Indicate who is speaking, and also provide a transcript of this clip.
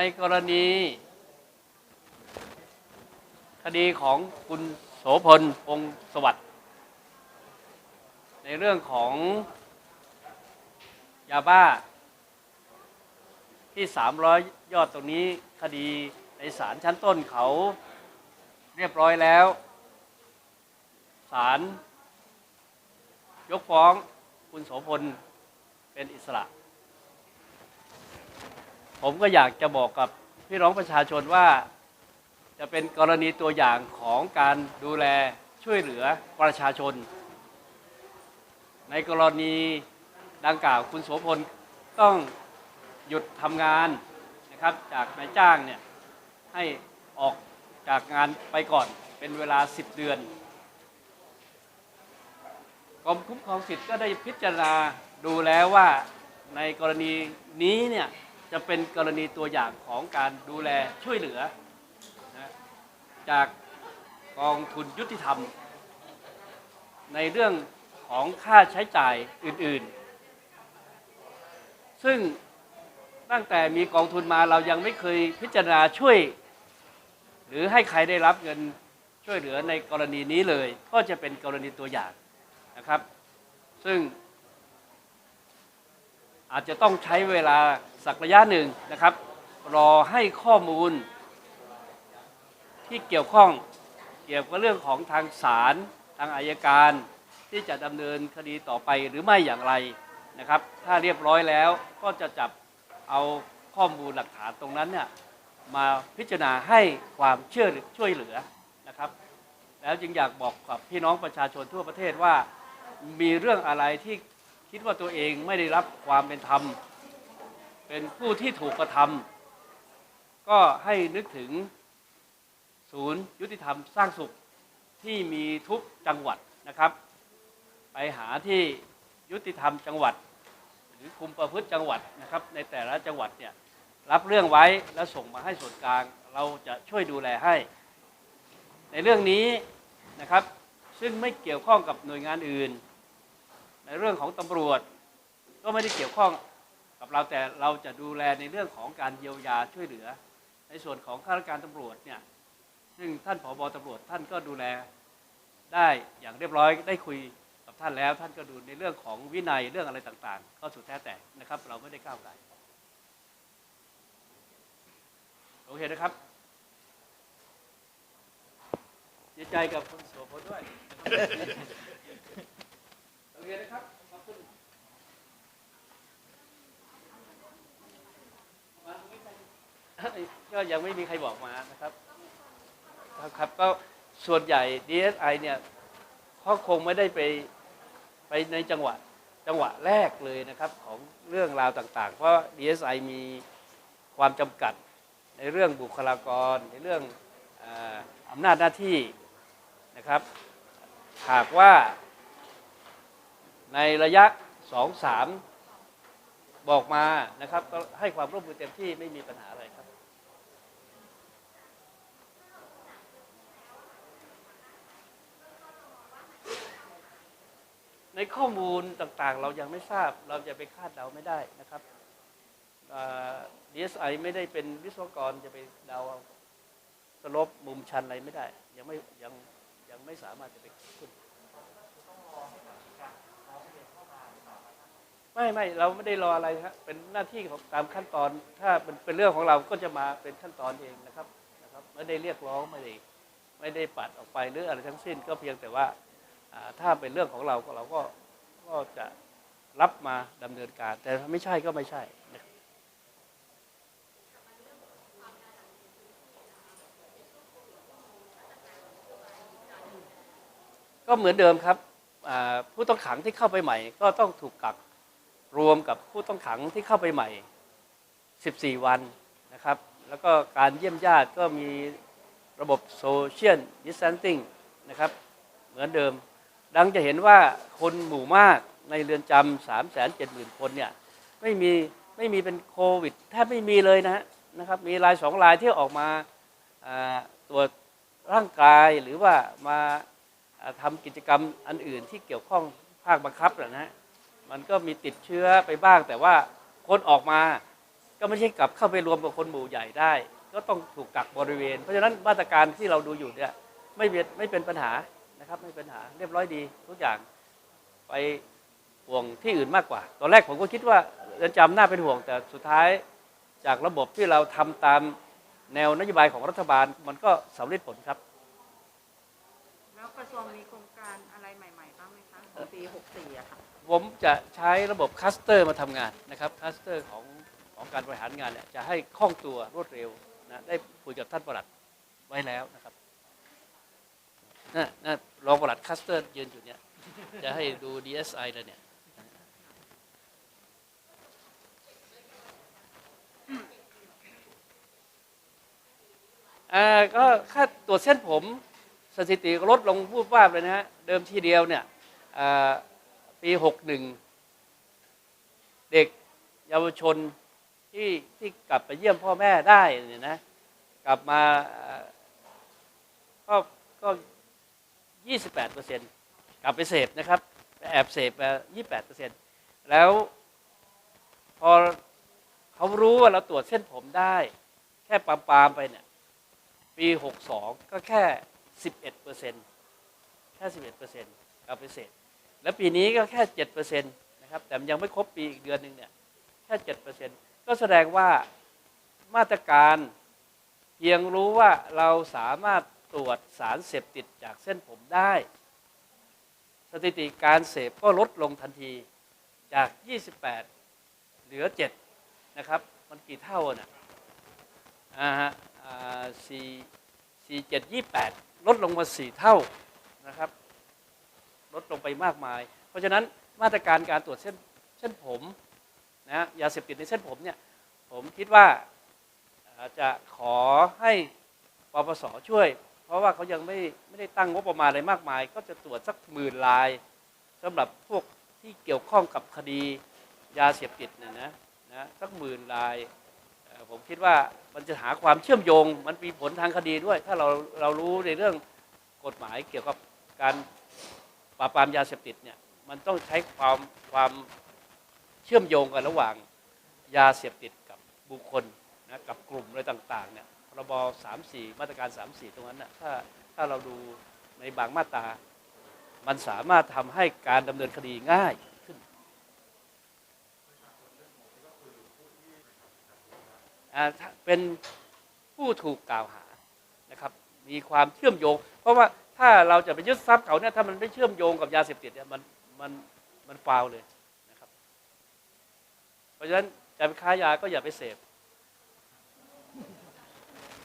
Speaker 1: ในกรณี คดีของคุณโสพลองค์สวัสดิ์ในเรื่องของยาบ้า ที่ 300 ยอดตรงนี้คดีในศาลชั้นต้นเขาเรียบร้อยแล้วศาลยกฟ้องคุณโสพลเป็นอิสระ ผมก็อยากจะบอกกับพี่น้องประชาชนว่า จะเป็นกรณีตัวอย่างของการดูแลช่วยเหลือประชาชน ในกรณีดังกล่าวคุณโสพลต้องหยุดทำงานนะครับจากนายจ้างเนี่ยให้ออกจากงานไปก่อนเป็นเวลา 10 เดือนกรมคุ้มครองสิทธิ์ก็ได้พิจารณาดูแล้วว่าในกรณีนี้เนี่ย จะเป็นกรณีตัวอย่างของการดูแลช่วยเหลือนะจากกองทุนยุติธรรม ในเรื่องของค่าใช้จ่ายอื่นๆ ซึ่งตั้งแต่มีกองทุนมาเรายังไม่เคยพิจารณาช่วย หรือให้ใครได้รับเงินช่วยเหลือในกรณีนี้เลย ก็จะเป็นกรณีตัวอย่างนะครับ ซึ่ง อาจจะต้องใช้เวลาสักระยะหนึ่งนะครับ รอให้ข้อมูล ที่เกี่ยวข้องเกี่ยวกับเรื่องของทางศาลทางอายการ ที่จะดำเนินคดีต่อไปหรือไม่อย่างไรนะครับ ถ้าเรียบร้อยแล้วก็จะจับเอาข้อมูลหลักฐานตรงนั้นเนี่ยมาพิจารณาให้ความเชื่อหรือช่วยเหลือนะครับ แล้วจึงอยากบอกกับพี่น้องประชาชนทั่วประเทศว่ามีเรื่องอะไรที่ คิดว่าตัวเองไม่ได้รับความเป็นธรรม เป็นผู้ที่ถูกกระทำก็ให้นึกถึงศูนย์ยุติธรรมสร้างสุขที่มีทุกจังหวัดนะครับ ไปหาที่ยุติธรรมจังหวัด หรือคุมประพฤติจังหวัดนะครับ ในแต่ละจังหวัดเนี่ยรับเรื่องไว้แล้วส่งมาให้ส่วนกลาง เราจะช่วยดูแลให้ ในเรื่องนี้นะครับซึ่งไม่เกี่ยวข้องกับหน่วยงานอื่น ในเรื่องของตำรวจ ก็ไม่ได้เกี่ยวข้องกับเราแต่เราจะดูแลในเรื่องของการเยียวยาช่วยเหลือ ในส่วนของข้าราชการตำรวจเนี่ยซึ่งท่านผบตำรวจท่านก็ดูแลได้อย่างเรียบร้อยได้คุยกับท่านแล้ว ท่านก็ดูในเรื่องของวินัยเรื่องอะไรต่างๆ ก็สุดแท้แต่นะครับ เราไม่ได้ก้าวไก่โอเคนะครับดีใจกับคุณโสพลด้วย โอเคนะครับ ขอบคุณก็ยังไม่มีใครบอกมานะครับ ครับครับก็ส่วนใหญ่ DSI เนี่ยเขาคงไม่ได้ไปไปในจังหวะจังหวะแรกเลยนะครับของเรื่องราวต่าง ๆ เพราะ DSI มีความจำกัดในเรื่องบุคลากร ในเรื่องออำนาจหน้าที่นะครับ หากว่า ในระยะ 2-3 บอกมานะครับ ก็ให้ความร่วมมือเต็มที่ไม่มีปัญหาอะไรครับ ในข้อมูลต่างๆ เรายังไม่ทราบ เราจะไปคาดเดาไม่ได้นะครับดีเอสไอไม่ได้เป็นวิศวกรจะไปเดาเอาสลบมุมชันอะไรไม่ได้ ยังไม่ยังยังไม่สามารถจะไปขึ้น ไม่ไม่เราไม่ได้รออะไรครับเป็นหน้าที่ของตามขั้นตอน ถ้าเป็นเป็นเรื่องของเราก็จะมาเป็นขั้นตอนเองนะครับนะครับ ไม่ได้เรียกร้องไม่ได้ไม่ได้ปัดออกไปหรืออะไรทั้งสิ้นก็เพียงแต่ว่าถ้าเป็นเรื่องของเราก็เราก็ก็จะรับมาดำเนินการ แต่ถ้าไม่ใช่ก็ไม่ใช่ก็เหมือนเดิมครับผู้ต้องขังที่เข้าไปใหม่ ก็ต้องถูกกัก รวมกับผู้ต้องขังที่เข้าไปใหม่ 14 วันนะครับ แล้วก็การเยี่ยมญาติก็มีระบบโซเชียลดิส a ทนซิ่งนะครับ เหมือนเดิม ดังจะเห็นว่าคนหมู่มากในเรือนจำสามแสนเจ็ดหมื่นคนเนี่ยไม่มีไม่มีเป็นโควิดแทบไม่มีเลยนะฮะนะครับ มีรายสองรายที่ออกมาตรวจร่างกายหรือว่ามาอ่าทำกิจกรรมอันอื่นที่เกี่ยวข้องภาคบังคับนะฮะ มันก็มีติดเชื้อไปบ้าง แต่ว่าคนออกมาก็ไม่ใช่กลับเข้าไปรวมกับคนหมู่ใหญ่ได้ ก็ต้องถูกกักบริเวณ เพราะฉะนั้นมาตรการที่เราดูอยู่เนี่ยไม่เป็นไม่เป็นปัญหานะครับไม่เป็นปัญหาเรียบร้อยดีทุกอย่างไปห่วงที่อื่นมากกว่า ตอนแรกผมก็คิดว่าเรือนจำน่าเป็นห่วง แต่สุดท้ายจากระบบที่เราทำตามแนวนโยบายของรัฐบาลมันก็สำเร็จผลครับ
Speaker 2: แล้วกระทรวงมีโครงการอะไรใหม่ๆบ้างไหมคะของปี 64อะค่ะ
Speaker 1: ผมจะใช้ระบบคัสเตอร์มาทำงานนะครับคัสเตอร์ของของการบริหารงานเนี่ยจะให้คล่องตัวรวดเร็วนะได้คุยกับท่านประหลัดไว้แล้วนะครับนะนะรองประหลัดคัสเตอร์ยืนอยู่เนี่ยจะให้ดู DSI แล้วเนี่ยอ่าก็ค่าตรวจเส้นผมสถิติก็ลดลงพูดว่าเลยนะฮะเดิมทีเดียวเนี่ยอ่า ปีหกหนึ่งเด็กเยาวชนที่ที่กลับไปเยี่ยมพ่อแม่ได้เนี่ยนะ กลับมาก็ก็ยี่สิบแปดเปอร์เซ็นต์กลับไปเสพนะครับแอบเสพมายี่แปดเปอร์เซ็นต์แล้วพอเขารู้ว่าเราตรวจเส้นผมได้ แค่ปามปามไปเนี่ย ปีหกสองก็แค่สิบเอ็ดเปอร์เซ็นต์แค่สิบเอ็ดเปอร์เซ็นต์กลับไปเสพ แล้วปีนี้ก็แค่เจ็ดเปอร์เซ็นต์นะครับ แต่ยังไม่ครบปีอีกเดือนหนึ่งเนี่ยแค่เจ็ดเปอร์เซ็นต์ก็แสดงว่ามาตรการเพียงรู้ว่าเราสามารถตรวจสารเสพติดจากเส้นผมได้ สถิติการเสพก็ลดลงทันทีจาก 28 เหลือ 7 นะครับ มันกี่เท่าน่ะอ่าฮะอ่าสี่สี่เจ็ดยี่แปดลดลงมาสี่เท่านะครับ ลดลงไปมากมาย เพราะฉะนั้นมาตรการการตรวจเส้นเส้นผมนะยาเสพติดในเส้นผมเนี่ยผมคิดว่าจะขอให้ปปสช่วย เพราะว่าเขายังไม่ไม่ได้ตั้งงบประมาณอะไรมากมาย ก็จะตรวจสักหมื่นลายสำหรับพวกที่เกี่ยวข้องกับคดียาเสพติดเนี่ยนะนะสักหมื่นลายผมคิดว่ามันจะหาความเชื่อมโยง มันมีผลทางคดีด้วย ถ้าเราเรารู้ในเรื่องกฎหมายเกี่ยวกับการ ปราบปรามยาเสพติดเนี่ยมันต้องใช้ความความเชื่อมโยงกันระหว่างยาเสพติดกับบุคคลนะกับกลุ่มอะไรต่างๆเนี่ยพรบสามสี่มาตรการสามสี่ตรงนั้นนะถ้าถ้าเราดูในบางมาตรามันสามารถทำให้การดำเนินคดีง่ายขึ้นเป็นผู้ถูกกล่าวหานะครับ มีความเชื่อมโยง เพราะว่า ถ้าเราจะไปยึดทรัพย์เขาเนี่ยถ้ามันไม่เชื่อมโยงกับยาเสพติดเนี่ยมันมันมันฟาวเลยนะครับ เพราะฉะนั้นจะไปค้ายาก็อย่าไปเสพ